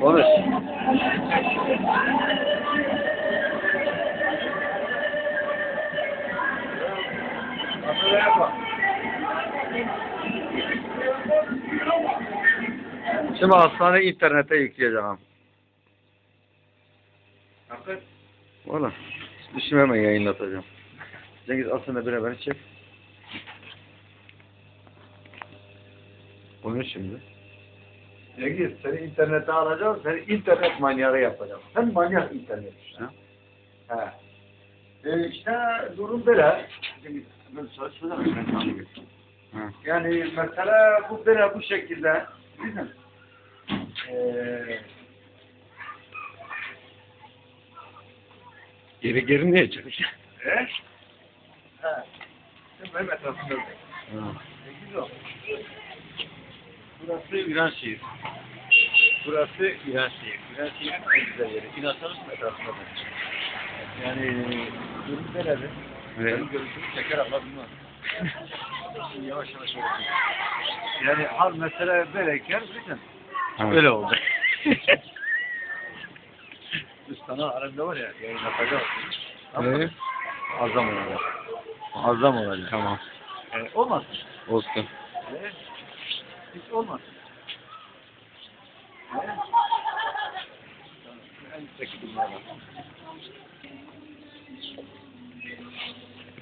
Konuş. Şimdi hastane internete yükleyeceğim. Valla. Düşüm hemen yayınlatacağım. Cengiz aslında bir beni çek. Konuş şimdi. Cengiz seni internete alacağım, seni internet manyağı yapacağım. Sen manyak internet işte. He. E işte durum böyle. Cengiz, ben söyleyeyim, ben. Ha. Yani mesela bu böyle bu şekilde bizim eee Geri geri niye çıkmış? e? He. Şimdi benim etrafımda öyle. Cengiz o. Burası İran şehir. Burası İran şehir. İran şehir en güzel yeri. İnansanız etrafında da. Yani durum bir. Evet. Benim görüşümü çeker Allah bilmem. yavaş yavaş öyle. Yani hal mesele böyleyken bizim Ha. öyle oldu. Biz sana aramda var ya yayın yapacağız. Evet. Azam olacak. Azam olacak. Tamam. E, olmaz. Olsun. E, hiç olmaz. En üstteki bunlarla.